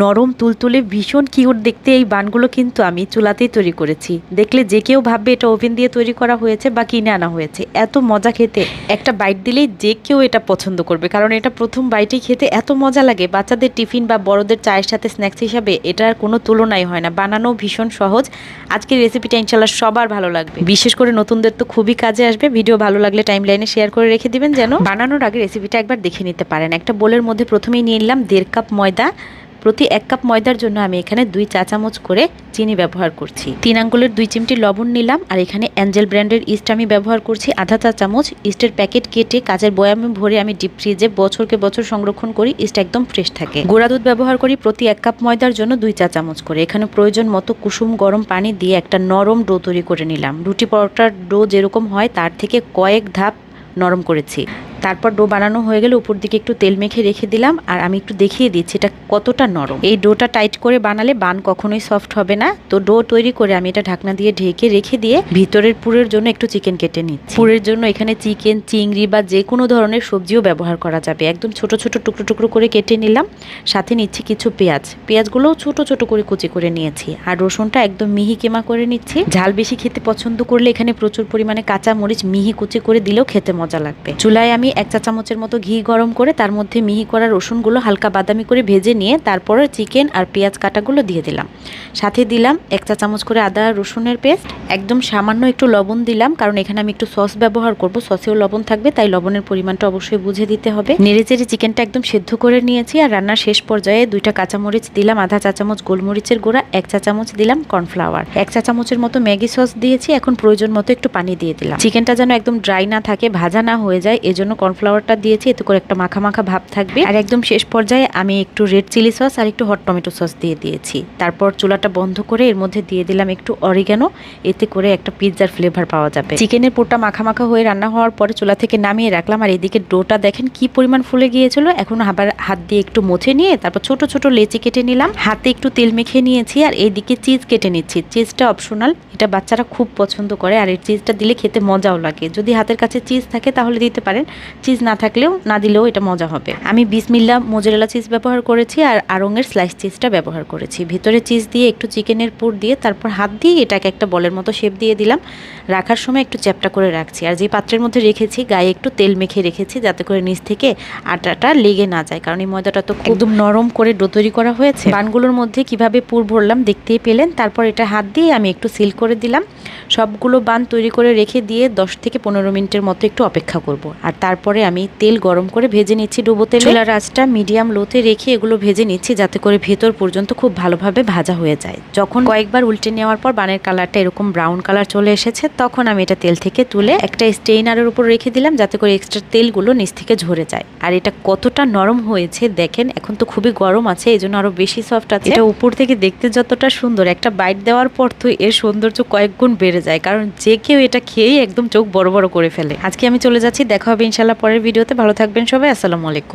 নরম তুলতুলে ভীষণ কিউট দেখতে এই বানগুলো কিন্তু আমি চুলাতেই তৈরি করেছি। দেখলে যে কেউ ভাববে এটা ওভেন দিয়ে তৈরি করা হয়েছে বা কিনে আনা হয়েছে। এত মজা খেতে। একটা বাইট দিলেই যে কেউ এটা পছন্দ করবে। কারণ এটা প্রথম বাইটেই খেতে এত মজা লাগে। বাচ্চাদের টিফিন বা বড়দের চায়ের সাথে স্ন্যাক্স হিসাবে এটার কোনো তুলনাই হয় না। বানানো ভীষণ সহজ। আজকের রেসিপিটা ইনশাল্লাহ সবার ভালো লাগবে। বিশেষ করে নতুনদের তো খুবই কাজে আসবে। ভিডিও ভালো লাগলে টাইম লাইনে শেয়ার করে রেখে দিবেন যেন। বানানোর আগে রেসিপিটা একবার দেখে নিতে পারেন। একটা বোলের মধ্যে প্রথমেই নিয়ে নিলাম দেড় কাপ ময়দা। প্রতি এক কাপ ময়দার জন্য আমি এখানে দুই চা চামচ করে চিনি ব্যবহার করছি। তিন আঙ্গুলের দুই চিমটি লবণ নিলাম আর এখানে অ্যাঞ্জেল ব্র্যান্ডের ইস্ট আমি ব্যবহার করছি আধা চা চামচ। ইস্টের প্যাকেট কেটে কাচের বয়ামে ভরে আমি ডিপ ফ্রিজে বছরকে বছর সংরক্ষণ করি, ইস্ট একদম ফ্রেশ থাকে। গুঁড়া দুধ ব্যবহার করি প্রতি এক কাপ ময়দার জন্য দুই চা চামচ করে। এখানে প্রয়োজন মতো কুসুম গরম পানি দিয়ে একটা নরম ডো তৈরি করে নিলাম। রুটি পরোটার ডো যেরকম হয় তার থেকে কয়েক ধাপ নরম করেছি। তারপর ডো বানানো হয়ে গেলে উপর দিকে একটু তেল মেখে রেখে দিলাম, আর আমি একটু দেখিয়ে দিচ্ছি এটা কতটা নরম। এই ডোটা টাইট করে বানালে বান কখনোই সফট হবে না। তো ডো তৈরি করে আমি এটা ঢাকনা দিয়ে ঢেকে রেখে দিয়ে ভিতরের পুরের জন্য একটু চিকেন কেটে নিচ্ছি। পুরের জন্য এখানে চিকেন, চিংড়ি বা যে কোনো ধরনের সবজিও ব্যবহার করা যাবে। একদম ছোট ছোট টুকরো টুকরো করে কেটে নিলাম। সাথে নিচ্ছি কিছু পেঁয়াজ। পেঁয়াজগুলোও ছোট ছোট করে কুচি করে নিয়েছি। আর রসুনটা একদম মিহি কেমা করে নিচ্ছি। ঝাল বেশি খেতে পছন্দ করলে এখানে প্রচুর পরিমাণে কাঁচা মরিচ মিহি কুচি করে দিলেও খেতে মজা লাগবে। চুলায় আমি এক চা চামচের মতো ঘি গরম করে তার মধ্যে মিহি করা রসুনগুলো হালকা বাদামি করে ভেজে নিয়ে তারপরে চিকেন আর পেঁয়াজ কাটাগুলো দিয়ে দিলাম। সাথে দিলাম এক চা চামচ করে আদা রসুনের পেস্ট। একদম সামান্য একটু লবণ দিলাম, কারণ এখানে আমি একটু সস ব্যবহার করব, সসেও লবণ থাকবে, তাই লবণের পরিমাণটা অবশ্যই বুঝে দিতে হবে। নেড়ে চেড়ে চিকেনটা একদম সেদ্ধ করে নিয়েছি আর রান্নার শেষ পর্যায়ে দুইটা কাঁচামরিচ দিলাম, আধা চা চামচ গোলমরিচের গুঁড়া, এক চা চামচ দিলাম কর্নফ্লাওয়ার। এক চা চামচের মতো ম্যাগি সস দিয়েছি, এখন প্রয়োজন মতো একটু পানি দিয়ে দিলাম। চিকেনটা যেন একদম ড্রাই না থাকে, ভাজা না হয়ে যায়, এজন্য কর্নফ্লাওয়ারটা দিয়েছি, এতে করে একটা মাখা মাখা ভাব থাকবে। আর একদম শেষ পর্যায়ে আমি একটু রেড চিলি সস আর একটু হট টমেটো সস দিয়ে দিয়েছি। তারপর চুলাটা বন্ধ করে এর মধ্যে দিয়ে দিলাম একটু অরিগানো এতে করে একটা পিৎজার ফ্লেভার পাওয়া যাবে। চিকেনের পোরটা মাখা মাখা হয়ে রান্না হওয়ার পরে চুলা থেকে নামিয়ে রাখলাম। আর এদিকে ডোটা দেখেন কি পরিমাণ ফুলে গিয়েছিল। এখন আবার হাত দিয়ে একটু মুছে নিয়ে তারপর ছোট ছোট লেচি কেটে নিলাম। হাতে একটু তেল মেখে নিয়েছি আর এইদিকে চিজ কেটে নিচ্ছি। চিজটা অপশনাল এটা বাচ্চারা খুব পছন্দ করে। আর এই চিজটা দিলে খেতে মজাও লাগে। যদি হাতের কাছে চিজ থাকে তাহলে দিতে পারেন। চিজ না থাকলেও না দিলেও এটা মজা হবে। আমি বিসমিল্লা মোজারেলা চিজ ব্যবহার করেছি আর আড়ঙের স্লাইস চিজটা ব্যবহার করেছি। ভিতরে চিজ দিয়ে একটু চিকেনের পুর দিয়ে তারপর হাত দিয়ে এটাকে একটা বলের মতো শেপ দিয়ে দিলাম। রাখার সময় একটু চ্যাপটা করে রাখছি। আর যে পাত্রের মধ্যে রেখেছি গায়ে একটু তেল মেখে রেখেছি যাতে করে নিচ থেকে আটাটা লেগে না যায়। কারণ এই ময়দাটা তো একদম নরম করে ডো তৈরি করা হয়েছে। বানগুলোর মধ্যে কীভাবে পুর ভরলাম দেখতেই পেলেন। তারপর এটা হাত দিয়ে আমি একটু সিল করে দিলাম। সবগুলো বান তৈরি করে রেখে দিয়ে দশ থেকে পনেরো মিনিটের মতো একটু অপেক্ষা করব। আর তারপরে আমি তেল গরম করে ভেজে নিচ্ছি ডুবো তেলে। চুলার আঁচটা মিডিয়াম লোতে রেখে এগুলো ভেজে নিচ্ছি যাতে করে ভেতর পর্যন্ত খুব ভালোভাবে ভাজা হয়ে যায়। যখন কয়েকবার উল্টে নেওয়ার পর বানের কালারটা এরকম ব্রাউন কালার চলে এসেছে, তখন আমি এটা তেল থেকে তুলে একটা স্টেইনারের উপর রেখে দিলাম যাতে করে এক্সট্রা তেলগুলো নিচ থেকে ঝরে যায়। আর এটা কতটা নরম হয়েছে দেখেন, এখন তো খুবই গরম আছে এই জন্য আরও বেশি সফট আছে। এটা উপর থেকে দেখতে যতটা সুন্দর, একটা বাইট দেওয়ার পর তো এর সৌন্দর্য কয়েক গুণ বেড়ে যায়, কারণ যে কেউ এটা খেয়েই একদম চোখ বড় বড় করে ফেলে। আজকে আমি চলে যাচ্ছি, দেখা হবে ইনশাল্লাহ পরের ভিডিওতে ভালো থাকবেন সবাই আসসালামু আলাইকুম।